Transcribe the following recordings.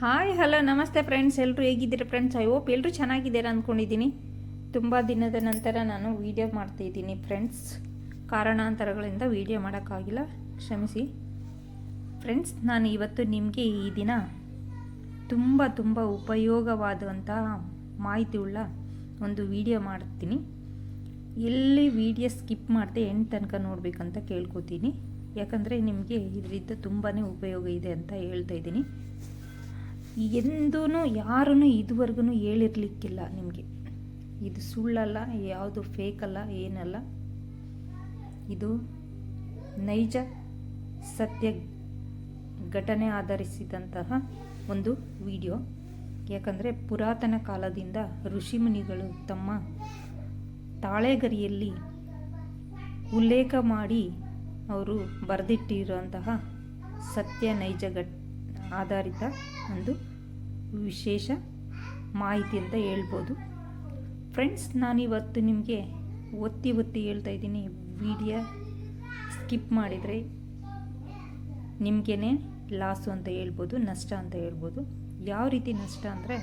Hi, hello, ನಮಸ್ತೆ friends ಎಲ್ಲರೂ ಹೇಗಿದ್ದೀರಾ ಫ್ರೆಂಡ್ಸ್ ಐ ಹೋಪ್ ಎಲ್ಲರೂ ಚೆನ್ನಾಗಿದ್ದೀರಾ ಅಂದ್ಕೊಂಡಿದ್ದೀನಿ ತುಂಬ ದಿನದ ನಂತರ ನಾನು ವೀಡಿಯೋ ಮಾಡ್ತಾಯಿದ್ದೀನಿ ಫ್ರೆಂಡ್ಸ್ ಕಾರಣಾಂತರಗಳಿಂದ ವೀಡಿಯೋ ಮಾಡೋಕ್ಕಾಗಿಲ್ಲ. ಕ್ಷಮಿಸಿ. ಫ್ರೆಂಡ್ಸ್ ನಾನು ಇವತ್ತು ನಿಮಗೆ ಈ ದಿನ ತುಂಬ ತುಂಬ ಉಪಯೋಗವಾದಂತಹ ಮಾಹಿತಿ ಉಳ್ಳ ಒಂದು ವಿಡಿಯೋ ಮಾಡ್ತೀನಿ. ಎಲ್ಲಿ ವಿಡಿಯೋ ಸ್ಕಿಪ್ ಮಾಡದೆ ಎಂಟು ತನಕ ನೋಡಬೇಕಂತ ಕೇಳ್ಕೊತೀನಿ. ಯಾಕಂದರೆ ನಿಮಗೆ ಇದರಿಂದ ತುಂಬಾ ಉಪಯೋಗ ಇದೆ ಅಂತ ಹೇಳ್ತಾ ಇದ್ದೀನಿ. ಎಂದೂ ಯಾರೂ ಇದುವರೆಗೂ ಹೇಳಿರ್ಲಿಕ್ಕಿಲ್ಲ ನಿಮಗೆ. ಇದು ಸುಳ್ಳಲ್ಲ, ಯಾವುದು ಫೇಕಲ್ಲ ಏನಲ್ಲ. ಇದು ನೈಜ ಸತ್ಯ ಘಟನೆ ಆಧರಿಸಿದಂತಹ ಒಂದು ವಿಡಿಯೋ. ಯಾಕಂದರೆ ಪುರಾತನ ಕಾಲದಿಂದ ಋಷಿಮುನಿಗಳು ತಮ್ಮ ತಾಳೆಗರಿಯಲ್ಲಿ ಉಲ್ಲೇಖ ಮಾಡಿ ಅವರು ಬರೆದಿಟ್ಟಿರುವಂತಹ ಸತ್ಯ ನೈಜ ಘಟ್ ಆಧಾರಿತ ಒಂದು ವಿಶೇಷ ಮಾಹಿತಿ ಅಂತ ಹೇಳ್ಬೋದು. ಫ್ರೆಂಡ್ಸ್ ನಾನಿವತ್ತು ನಿಮಗೆ ಒತ್ತಿ ಒತ್ತಿ ಹೇಳ್ತಾ ಇದ್ದೀನಿ. ವಿಡಿಯೋ ಸ್ಕಿಪ್ ಮಾಡಿದರೆ ನಿಮಗೇ ಲಾಸು ಅಂತ ಹೇಳ್ಬೋದು, ನಷ್ಟ ಅಂತ ಹೇಳ್ಬೋದು. ಯಾವ ರೀತಿ ನಷ್ಟ ಅಂದರೆ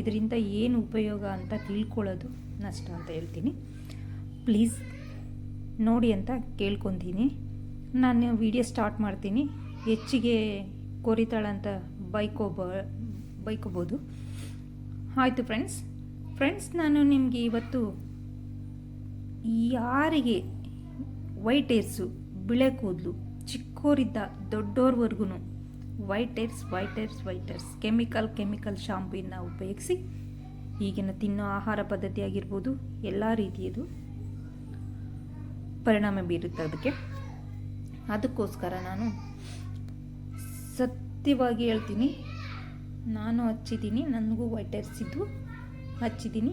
ಇದರಿಂದ ಏನು ಉಪಯೋಗ ಅಂತ ತಿಳ್ಕೊಳ್ಳೋದು ನಷ್ಟ ಅಂತ ಹೇಳ್ತೀನಿ. ಪ್ಲೀಸ್ ನೋಡಿ ಅಂತ ಕೇಳ್ಕೊತೀನಿ. ನಾನು ವಿಡಿಯೋ ಸ್ಟಾರ್ಟ್ ಮಾಡ್ತೀನಿ. ಹೆಚ್ಚಿಗೆ ಕೋರಿತಾಳಂತ ಬೈಕೋಬ, ಬೈಕೋಬೋದು. ಆಯಿತು ಫ್ರೆಂಡ್ಸ್ ಫ್ರೆಂಡ್ಸ್ ನಾನು ನಿಮಗೆ ಇವತ್ತು ಯಾರಿಗೆ ವೈಟ್ ಏರ್ಸು ಬಿಳೆ ಕೂದಲು ಚಿಕ್ಕೋರಿದ್ದ ದೊಡ್ಡೋರ್ವರೆಗೂ white hairs white hairs white hairs chemical chemical ಶಾಂಪೂನ ಉಪಯೋಗಿಸಿ ಈಗಿನ ತಿನ್ನೋ ಆಹಾರ ಪದ್ಧತಿ ಆಗಿರ್ಬೋದು, ಎಲ್ಲ ರೀತಿಯದು ಪರಿಣಾಮ ಬೀರುತ್ತೆ ಅದಕ್ಕೆ. ಅದಕ್ಕೋಸ್ಕರ ನಾನು ಸತ್ಯವಾಗಿ ಹೇಳ್ತೀನಿ. ನಾನು ಹಚ್ಚಿದ್ದೀನಿ, ನನಗೂ ವೈಟ್ ಹರಿಸಿದ್ದು ಹಚ್ಚಿದ್ದೀನಿ.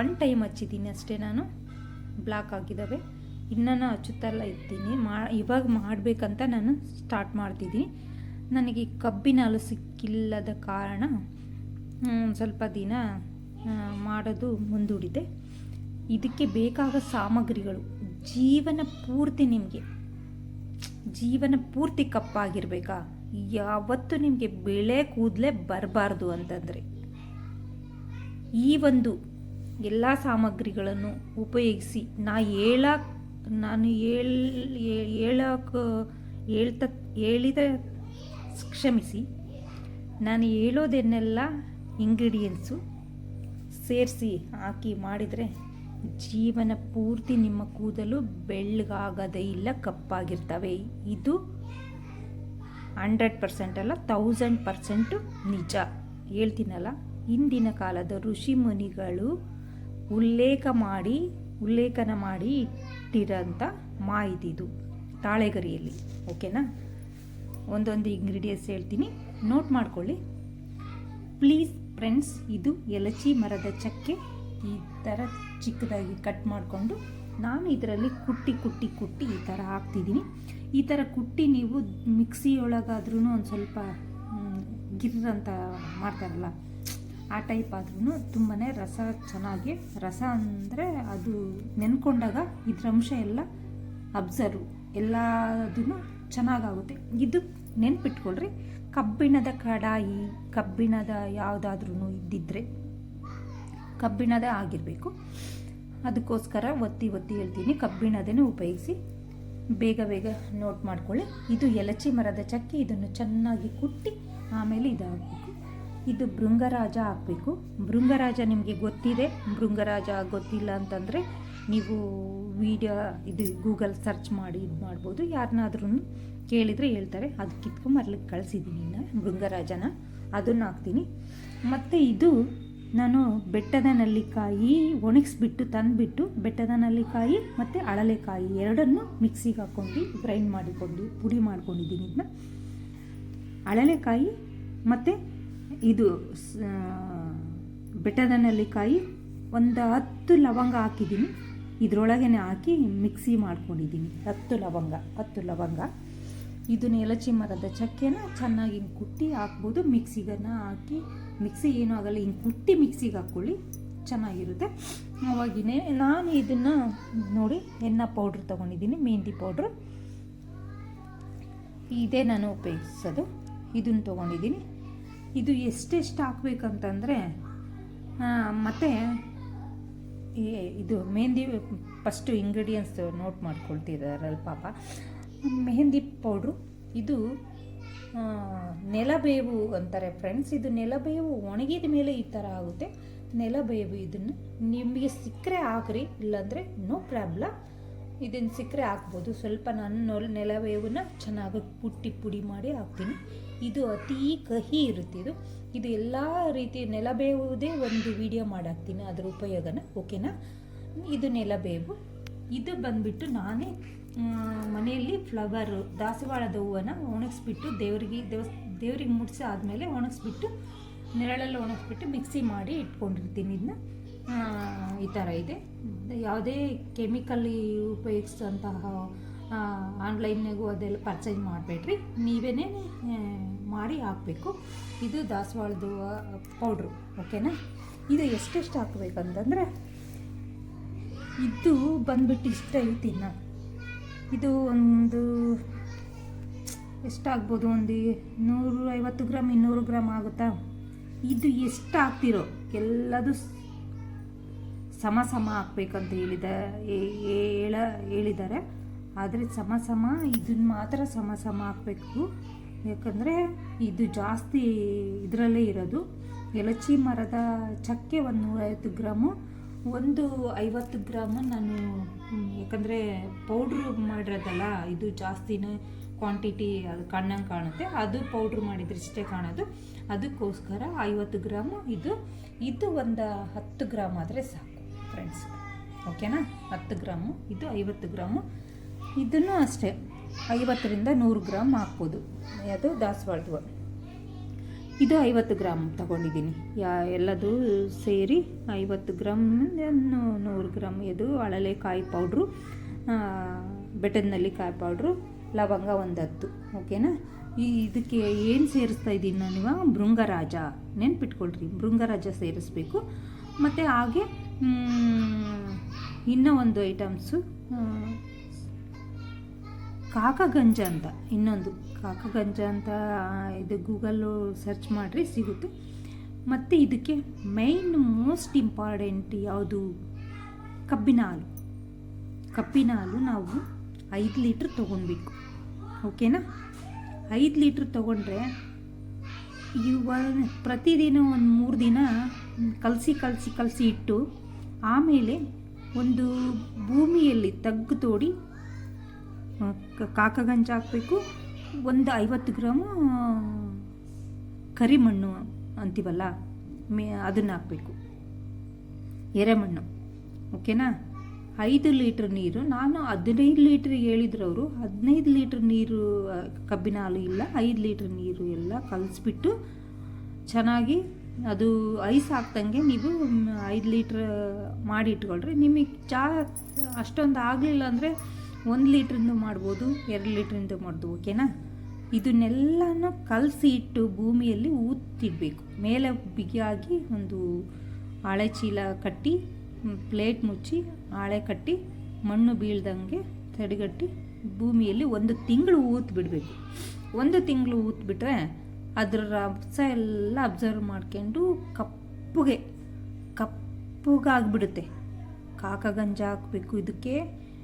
ಒನ್ ಟೈಮ್ ಹಚ್ಚಿದ್ದೀನಿ ಅಷ್ಟೇ ನಾನು. ಬ್ಲಾಕ್ ಆಗಿದ್ದಾವೆ. ಇನ್ನೂ ಹಚ್ಚುತ್ತಲ್ಲ ಇದ್ದೀನಿ ಮಾ, ಇವಾಗ ಮಾಡಬೇಕಂತ ನಾನು ಸ್ಟಾರ್ಟ್ ಮಾಡ್ತಿದ್ದೀನಿ. ನನಗೆ ಕಬ್ಬಿನ ಹಾಲು ಸಿಕ್ಕಿಲ್ಲದ ಕಾರಣ ಸ್ವಲ್ಪ ದಿನ ಮಾಡೋದು ಮುಂದೂಡಿದೆ. ಇದಕ್ಕೆ ಬೇಕಾದ ಸಾಮಗ್ರಿಗಳು, ಜೀವನ ಪೂರ್ತಿ ನಿಮಗೆ. ಜೀವನ ಪೂರ್ತಿ ಕಪ್ಪಾಗಿರ್ಬೇಕಾ? ಯಾವತ್ತು ನಿಮಗೆ ಬೆಳೆ ಕೂದಲೇ ಬರಬಾರ್ದು ಅಂತಂದರೆ ಈ ಒಂದು ಎಲ್ಲ ಸಾಮಗ್ರಿಗಳನ್ನು ಉಪಯೋಗಿಸಿ ನಾ ಹೇಳ ನಾನು ಹೇಳ್ ಹೇಳಕ್ಕೆ ಹೇಳ್ತ ಹೇಳಿದ ಕ್ಷಮಿಸಿ. ನಾನು ಹೇಳೋದನ್ನೆಲ್ಲ ಇಂಗ್ರೀಡಿಯೆಂಟ್ಸು ಸೇರಿಸಿ ಹಾಕಿ ಮಾಡಿದರೆ ಜೀವನ ಪೂರ್ತಿ ನಿಮ್ಮ ಕೂದಲು ಬೆಳ್ಳಗಾಗದೇ ಇಲ್ಲ, ಕಪ್ಪಾಗಿರ್ತವೆ. ಇದು ಹಂಡ್ರೆಡ್ ಪರ್ಸೆಂಟ್ ಅಲ್ಲ ತೌಸಂಡ್ ಪರ್ಸೆಂಟು ನಿಜ. ಹೇಳ್ತೀನಲ್ಲ, ಹಿಂದಿನ ಕಾಲದ ಋಷಿ ಮುನಿಗಳು ಉಲ್ಲೇಖ ಮಾಡಿ, ಉಲ್ಲೇಖನ ಮಾಡಿ ಇಟ್ಟಿರೋಂಥ ಮಾಹಿತಿ ಇದು ತಾಳೆಗರಿಯಲ್ಲಿ, ಓಕೆನಾ? ಒಂದೊಂದು ಇಂಗ್ರೀಡಿಯೆಂಟ್ಸ್ ಹೇಳ್ತೀನಿ. ನೋಟ್ ಮಾಡ್ಕೊಳ್ಳಿ. ಪ್ಲೀಸ್ ಫ್ರೆಂಡ್ಸ್ ಇದು ಎಲಚಿ ಮರದ ಚಕ್ಕೆ ಈ ಥರ ಚಿಕ್ಕದಾಗಿ ಕಟ್ ಮಾಡಿಕೊಂಡು ನಾನು ಇದರಲ್ಲಿ ಕುಟ್ಟಿ ಕುಟ್ಟಿ ಕುಟ್ಟಿ ಈ ಥರ ಹಾಕ್ತಿದ್ದೀನಿ. ಈ ಥರ ಕುಟ್ಟಿ ನೀವು ಮಿಕ್ಸಿ ಒಳಗಾದ್ರೂ ಒಂದು ಸ್ವಲ್ಪ ಗಿರ್ರಂತ ಮಾಡ್ತಾರಲ್ಲ, ಆ ಟೈಪ್ ಆದ್ರೂ ತುಂಬಾ ರಸ ಚೆನ್ನಾಗಿ, ರಸ ಅಂದರೆ ಅದು ನೆನ್ಕೊಂಡಾಗ ಇದ್ರ ಅಂಶ ಎಲ್ಲ ಅಬ್ಸರ್ವ್ ಎಲ್ಲದೂ ಚೆನ್ನಾಗಾಗುತ್ತೆ. ಇದು ನೆನ್ಪಿಟ್ಕೊಳ್ರಿ, ಕಬ್ಬಿಣದ ಕಡಾಯಿ, ಕಬ್ಬಿಣದ ಯಾವುದಾದ್ರೂ ಇದ್ದಿದ್ರೆ, ಕಬ್ಬಿಣದ ಆಗಿರಬೇಕು. ಅದಕ್ಕೋಸ್ಕರ ಒತ್ತಿ ಒತ್ತಿ ಹೇಳ್ತೀನಿ ಕಬ್ಬಿಣದನ್ನು ಉಪಯೋಗಿಸಿ ಬೇಗ ಬೇಗ ನೋಟ್ ಮಾಡ್ಕೊಳ್ಳಿ. ಇದು ಎಲಚಿ ಮರದ ಚಕ್ಕೆ, ಇದನ್ನು ಚೆನ್ನಾಗಿ ಕುಟ್ಟಿ ಆಮೇಲೆ ಇದು ಹಾಕಬೇಕು ಇದು ಭೃಂಗರಾಜ ಹಾಕಬೇಕು. ಭೃಂಗರಾಜ ನಿಮಗೆ ಗೊತ್ತಿದೆ. ಭೃಂಗರಾಜ ಗೊತ್ತಿಲ್ಲ ಅಂತಂದರೆ ನೀವು ವಿಡಿಯೋ ಇದು ಗೂಗಲ್ ಸರ್ಚ್ ಮಾಡಿ ಇದು ಮಾಡ್ಬೋದು. ಯಾರನ್ನಾದ್ರೂ ಕೇಳಿದರೆ ಹೇಳ್ತಾರೆ. ಅದು ಕಿತ್ಕೊಂಬರ್ಲಿಕ್ಕೆ ಕಳಿಸಿದ್ದೀನಿ ನಾನು, ಭೃಂಗರಾಜನ. ಅದನ್ನು ಹಾಕ್ತೀನಿ. ಮತ್ತು ಇದು ನಾನು ಬೆಟ್ಟದ ನಲ್ಲಿಕಾಯಿ ಒಣಗಿಸ್ಬಿಟ್ಟು ತಂದುಬಿಟ್ಟು ಬೆಟ್ಟದ ನಲ್ಲಿಕಾಯಿ ಮತ್ತು ಅಳಲೆಕಾಯಿ ಎರಡನ್ನು ಮಿಕ್ಸಿಗೆ ಹಾಕ್ಕೊಂಡು ಗ್ರೈಂಡ್ ಮಾಡಿಕೊಂಡು ಪುಡಿ ಮಾಡ್ಕೊಂಡಿದ್ದೀನಿ ಇದನ್ನ. ಅಳಲೆಕಾಯಿ ಮತ್ತು ಇದು ಬೆಟ್ಟದ ನಲ್ಲಿಕಾಯಿ ಒಂದು ಹತ್ತು ಲವಂಗ ಹಾಕಿದ್ದೀನಿ. ಇದರೊಳಗೇ ಹಾಕಿ ಮಿಕ್ಸಿ ಮಾಡ್ಕೊಂಡಿದ್ದೀನಿ. ಹತ್ತು ಲವಂಗ ಹತ್ತು ಲವಂಗ. ಇದನ್ನ ಎಲಚಿ ಮರದ ಚಕ್ಕೆನ ಚೆನ್ನಾಗಿ ಹಿಂಗೆ ಕುಟ್ಟಿ ಹಾಕ್ಬೋದು. ಮಿಕ್ಸಿಗನ್ನ ಹಾಕಿ, ಮಿಕ್ಸಿ ಏನೂ ಆಗಲ್ಲ, ಹಿಂಗೆ ಕುಟ್ಟಿ ಮಿಕ್ಸಿಗೆ ಹಾಕ್ಕೊಳ್ಳಿ, ಚೆನ್ನಾಗಿರುತ್ತೆ. ಅವಾಗಿನೇ ನಾನು ಇದನ್ನು ನೋಡಿ ಎಣ್ಣೆ ಪೌಡ್ರ್ ತೊಗೊಂಡಿದ್ದೀನಿ, ಮೆಹಂದಿ ಪೌಡ್ರ್. ಇದೇ ನಾನು ಉಪಯೋಗಿಸೋದು. ಇದನ್ನು ತೊಗೊಂಡಿದ್ದೀನಿ. ಇದು ಎಷ್ಟೆಷ್ಟು ಹಾಕ್ಬೇಕಂತಂದರೆ ಮತ್ತು ಇದು ಮೆಹಂದಿ ಫಸ್ಟು ಇಂಗ್ರೀಡಿಯೆಂಟ್ಸ್ ನೋಟ್ ಮಾಡ್ಕೊಳ್ತಿದ್ದಾರಲ್ಲ ಪಾಪ. ಮೆಹಂದಿ ಪೌಡ್ರು. ಇದು ನೆಲಬೇವು ಅಂತಾರೆ ಫ್ರೆಂಡ್ಸ್ ಇದು ನೆಲಬೇವು ಒಣಗಿದ ಮೇಲೆ ಈ ಥರ ಆಗುತ್ತೆ. ನೆಲಬೇವು ಇದನ್ನು ನಿಮಗೆ ಸಿಕ್ಕರೆ ಹಾಕ್ರಿ, ಇಲ್ಲಾಂದರೆ ನೋ ಪ್ರಾಬ್ಲಮ್ ಇದನ್ನು ಸಿಕ್ಕರೆ ಹಾಕ್ಬೋದು. ಸ್ವಲ್ಪ ನಾನು ನೊಲ್- ನೆಲಬೇವನ್ನ ಚೆನ್ನಾಗಿ ಪುಟ್ಟಿ ಪುಡಿ ಮಾಡಿ ಹಾಕ್ತೀನಿ. ಇದು ಅತೀ ಕಹಿ ಇರುತ್ತೆ ಇದು. ಇದು ಎಲ್ಲ ರೀತಿ ನೆಲಬೇವುದೇ ಒಂದು ವಿಡಿಯೋ ಮಾಡಾಕ್ತೀನಿ ಅದರ ಉಪಯೋಗನ. ಓಕೆನಾ ಇದು ನೆಲಬೇವು. ಇದು ಬಂದ್ಬಿಟ್ಟು ನಾನೇ ಮನೆಯಲ್ಲಿ ಫ್ಲವರು ದಾಸವಾಳದ ಹೂವನ್ನು ಒಣಗಿಸ್ಬಿಟ್ಟು ದೇವರಿಗೆ, ದೇವಸ್, ದೇವ್ರಿಗೆ ಮುಡಿಸಿ ಆದಮೇಲೆ ಒಣಗಿಸ್ಬಿಟ್ಟು, ನೆರಳಲ್ಲಿ ಒಣಗಿಸ್ಬಿಟ್ಟು ಮಿಕ್ಸಿ ಮಾಡಿ ಇಟ್ಕೊಂಡಿರ್ತೀನಿ. ಇದನ್ನ ಈ ಥರ ಇದೆ. ಯಾವುದೇ ಕೆಮಿಕಲ್ ಉಪಯೋಗಿಸಿದಂತಹ ಆನ್ಲೈನ್ನಾಗೂ ಅದೆಲ್ಲ ಪರ್ಚೇಸ್ ಮಾಡಬೇಡ್ರಿ. ನೀವೇ ಮಾಡಿ ಹಾಕಬೇಕು. ಇದು ದಾಸವಾಳದ ಪೌಡ್ರು ಓಕೆನಾ ಇದು ಎಷ್ಟೆಷ್ಟು ಹಾಕ್ಬೇಕಂತಂದರೆ, ಇದು ಬಂದ್ಬಿಟ್ಟು ಇಷ್ಟ ಐತಿ ನಾ ಇದು ಒಂದು ಎಷ್ಟಾಗ್ಬೋದು? ಒಂದು ನೂರು ಐವತ್ತು ಗ್ರಾಮ್ ಇನ್ನೂರು ಗ್ರಾಮ್ ಆಗುತ್ತಾ? ಇದು ಎಷ್ಟು ಹಾಕ್ತಿರೋ ಎಲ್ಲದು ಸಮ ಸಮ ಹಾಕ್ಬೇಕಂತ ಹೇಳಿದ ಹೇಳ, ಹೇಳಿದ್ದಾರೆ. ಆದರೆ ಸಮ ಸಮ ಇದನ್ನ ಮಾತ್ರ ಸಮ ಸಮ ಹಾಕಬೇಕು ಯಾಕಂದರೆ ಇದು ಜಾಸ್ತಿ ಇದರಲ್ಲೇ ಇರೋದು. ಎಲಚಿ ಮರದ ಚಕ್ಕೆ ಒಂದು ನೂರೈವತ್ತು ಗ್ರಾಮು ಒಂದು ಐವತ್ತು ಗ್ರಾಮು ನಾನು ಯಾಕಂದರೆ ಪೌಡ್ರು ಮಾಡಿರೋದಲ್ಲ, ಇದು ಜಾಸ್ತಿನೇ ಕ್ವಾಂಟಿಟಿ ಅದು ಕಣ್ಣಂಗೆ ಕಾಣುತ್ತೆ. ಅದು ಪೌಡ್ರ್ ಮಾಡಿದ್ರೆ ಇಷ್ಟೇ ಕಾಣೋದು. ಅದಕ್ಕೋಸ್ಕರ ಐವತ್ತು ಗ್ರಾಮು ಇದು ಇದು ಒಂದು ಹತ್ತು ಗ್ರಾಮ್ ಆದರೆ ಸಾಕು ಫ್ರೆಂಡ್ಸ್ ಓಕೆನಾ ಹತ್ತು ಗ್ರಾಮು, ಇದು ಐವತ್ತು ಗ್ರಾಮು. ಇದನ್ನು ಅಷ್ಟೇ, ಐವತ್ತರಿಂದ ನೂರು ಗ್ರಾಮ್ ಹಾಕ್ಬೋದು. ಅದು ದಾಸವಾಳದ ಇದು ಐವತ್ತು ಗ್ರಾಮ್ ತಗೊಂಡಿದ್ದೀನಿ. ಯಾ, ಎಲ್ಲದು ಸೇರಿ ಐವತ್ತು ಗ್ರಾಮ್ ನೂರು ಗ್ರಾಮ್ ಇದು ಅಳಲೆಕಾಯಿ ಪೌಡ್ರು ಬೆಟ್ಟದಲ್ಲಿ ಕಾಯಿ ಪೌಡ್ರು, ಲವಂಗ ಒಂದು ಹತ್ತು ಓಕೆನಾ? ಈ ಇದಕ್ಕೆ ಏನು ಸೇರಿಸ್ತಾ ಇದ್ದೀನಿ ನಾನು ಇವಾಗ ಭೃಂಗರಾಜ, ನೆನ್ಪಿಟ್ಕೊಳ್ರಿ, ಭೃಂಗರಾಜ ಸೇರಿಸ್ಬೇಕು. ಮತ್ತು ಹಾಗೆ ಇನ್ನೂ ಒಂದು ಐಟಮ್ಸು ಕಾಕಗಂಜ ಅಂತ, ಇನ್ನೊಂದು ಕಾಕಗಂಜ ಅಂತ ಇದು ಗೂಗಲ್ಲು ಸರ್ಚ್ ಮಾಡಿರಿ ಸಿಗುತ್ತೆ. ಮತ್ತು ಇದಕ್ಕೆ ಮೈನ್ ಮೋಸ್ಟ್ ಇಂಪಾರ್ಟೆಂಟ್ ಯಾವುದು? ಕಬ್ಬಿನ ಹಾಲು. ಕಬ್ಬಿನ ಹಾಲು ನಾವು ಐದು ಲೀಟ್ರ್ ತೊಗೊಳ್ಬೇಕು ಓಕೆನಾ? ಐದು ಲೀಟ್ರ್ ತೊಗೊಂಡ್ರೆ ಇವ ಪ್ರತಿದಿನ ಒಂದು ಮೂರು ದಿನ ಕಲಸಿ ಕಲಸಿ ಕಲಸಿ ಇಟ್ಟು ಆಮೇಲೆ ಒಂದು ಭೂಮಿಯಲ್ಲಿ ತಗ್ಗು ತೋಡಿ ಕ- ಕಾಕಗಂಜ ಹಾಕಬೇಕು. ಒಂದು ಐವತ್ತು ಗ್ರಾಮು ಕರಿಮಣ್ಣು ಅಂತೀವಲ್ಲ, ಮೇ, ಅದನ್ನು ಹಾಕಬೇಕು. ಎರೆಮಣ್ಣು. ಓಕೆನಾ? ಐದು ಲೀಟ್ರ್ ನೀರು, ನಾನು ಹದಿನೈದು ಲೀಟ್ರ್ ಹೇಳಿದ್ರು ಅವರು, ಹದಿನೈದು ಲೀಟ್ರ್ ನೀರು ಕಬ್ಬಿನ ಹಾಲು ಇಲ್ಲ, ಐದು ಲೀಟ್ರ್ ನೀರು ಎಲ್ಲ ಕಲಿಸ್ಬಿಟ್ಟು ಚೆನ್ನಾಗಿ ಅದು ಐಸ್ ಹಾಕ್ದಂಗೆ ನೀವು ಐದು ಲೀಟ್ರ್ ಮಾಡಿ ಇಟ್ಕೊಳ್ರಿ ನಿಮಗೆ ಚಾ ಅಷ್ಟೊಂದು ಆಗಲಿಲ್ಲ ಅಂದರೆ ಒಂದು ಲೀಟ್ರಿಂದ ಮಾಡ್ಬೋದು, ಎರಡು ಲೀಟ್ರಿಂದ ಮಾಡ್ದು, ಓಕೆನಾ? ಇದನ್ನೆಲ್ಲನೂ ಕಲಸಿ ಇಟ್ಟು ಭೂಮಿಯಲ್ಲಿ ಊತ್ತಿಡಬೇಕು ಮೇಲೆ ಬಿಗಿಯಾಗಿ ಒಂದು ಹಾಳೆ ಚೀಲ ಕಟ್ಟಿ ಪ್ಲೇಟ್ ಮುಚ್ಚಿ, ಹಾಳೆ ಕಟ್ಟಿ, ಮಣ್ಣು ಬೀಳ್ದಂಗೆ ತಡೆಗಟ್ಟಿ ಭೂಮಿಯಲ್ಲಿ ಒಂದು ತಿಂಗಳು ಊತ್ ಬಿಡಬೇಕು ಒಂದು ತಿಂಗಳು ಊತ್ಬಿಟ್ರೆ ಅದರ ರಸ ಎಲ್ಲ ಅಬ್ಸರ್ವ್ ಮಾಡ್ಕೊಂಡು ಕಪ್ಪುಗೆ, ಕಪ್ಪುಗಾಗ್ಬಿಡುತ್ತೆ. ಕಾಕಗಂಜ ಹಾಕಬೇಕು ಇದಕ್ಕೆ.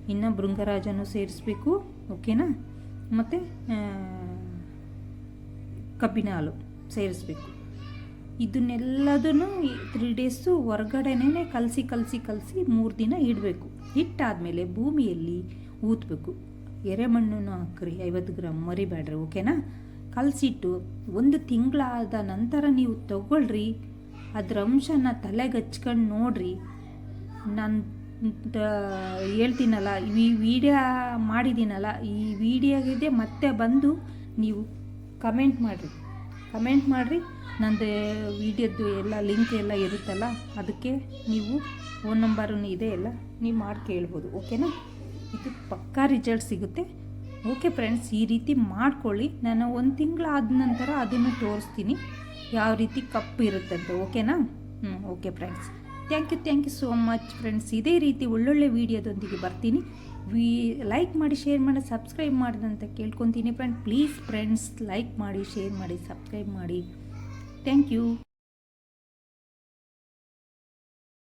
ಇನ್ನು ಭೃಂಗರಾಜನೂ ಸೇರಿಸ್ಬೇಕು, ಓಕೆನಾ? ಮತ್ತು ಕಬ್ಬಿನ ಹಾಲು ಸೇರಿಸ್ಬೇಕು. ಇದನ್ನೆಲ್ಲದನ್ನು ತ್ರೀ ಡೇಸು ಹೊರ್ಗಡೆನೇ ಕಲಸಿ ಕಲಸಿ ಕಲಸಿ ಮೂರು ದಿನ ಇಡಬೇಕು. ಇಟ್ಟಾದಮೇಲೆ ಭೂಮಿಯಲ್ಲಿ ಊದಬೇಕು ಎರೆಮಣ್ಣನ್ನು ಹಾಕ್ರಿ, ಐವತ್ತು ಗ್ರಾಮ್ ಮರಿಬೇಡ್ರಿ, ಓಕೆನಾ? ಕಲಸಿಟ್ಟು ಒಂದು ತಿಂಗಳಾದ ನಂತರ ನೀವು ತಗೊಳ್ರಿ, ಅದರ ಅಂಶನ ತಲೆಗೆ ಹಚ್ಕೊಂಡು ನೋಡ್ರಿ. ನಾನು ಹೇಳ್ತೀನಲ್ಲ, ಈ ವಿಡಿಯೋ ಮಾಡಿದ್ದೀನಲ್ಲ, ಈ ವಿಡಿಯೋಗಿದೆ ಮತ್ತೆ ಬಂದು ನೀವು ಕಮೆಂಟ್ ಮಾಡಿರಿ. ಕಮೆಂಟ್ ಮಾಡಿರಿ, ನಂದು ವಿಡಿಯೋದ್ದು ಎಲ್ಲ ಲಿಂಕ್ ಎಲ್ಲ ಇರುತ್ತಲ್ಲ, ಅದಕ್ಕೆ ನೀವು ಫೋನ್ ನಂಬರೂ ಇದೆ ಎಲ್ಲ ನೀವು ಮಾಡಿ ಕೇಳ್ಬೋದು, ಓಕೆನಾ? ಇದು ಪಕ್ಕಾ ರಿಸಲ್ಟ್ ಸಿಗುತ್ತೆ. ಓಕೆ ಫ್ರೆಂಡ್ಸ್ ಈ ರೀತಿ ಮಾಡ್ಕೊಳ್ಳಿ. ನಾನು ಒಂದು ತಿಂಗಳಾದ ನಂತರ ಅದನ್ನು ತೋರಿಸ್ತೀನಿ, ಯಾವ ರೀತಿ ಕಪ್ಪು ಇರುತ್ತಂತೆ, ಓಕೆನಾ? ಹ್ಞೂ okay friends thank you thank you so much friends ಇದೇ ರೀತಿ ಒಳ್ಳೊಳ್ಳೆ ವೀಡಿಯೋದೊಂದಿಗೆ ಬರ್ತೀನಿ. ವಿ ಲೈಕ್ ಮಾಡಿ ಶೇರ್ ಮಾಡಿ ಸಬ್ಸ್ಕ್ರೈಬ್ ಮಾಡಿದಂತ ಕೇಳ್ಕೊತೀನಿ ಫ್ರೆಂಡ್ ಪ್ಲೀಸ್ ಫ್ರೆಂಡ್ಸ್ ಲೈಕ್ ಮಾಡಿ ಶೇರ್ ಮಾಡಿ ಸಬ್ಸ್ಕ್ರೈಬ್ ಮಾಡಿ. Thank you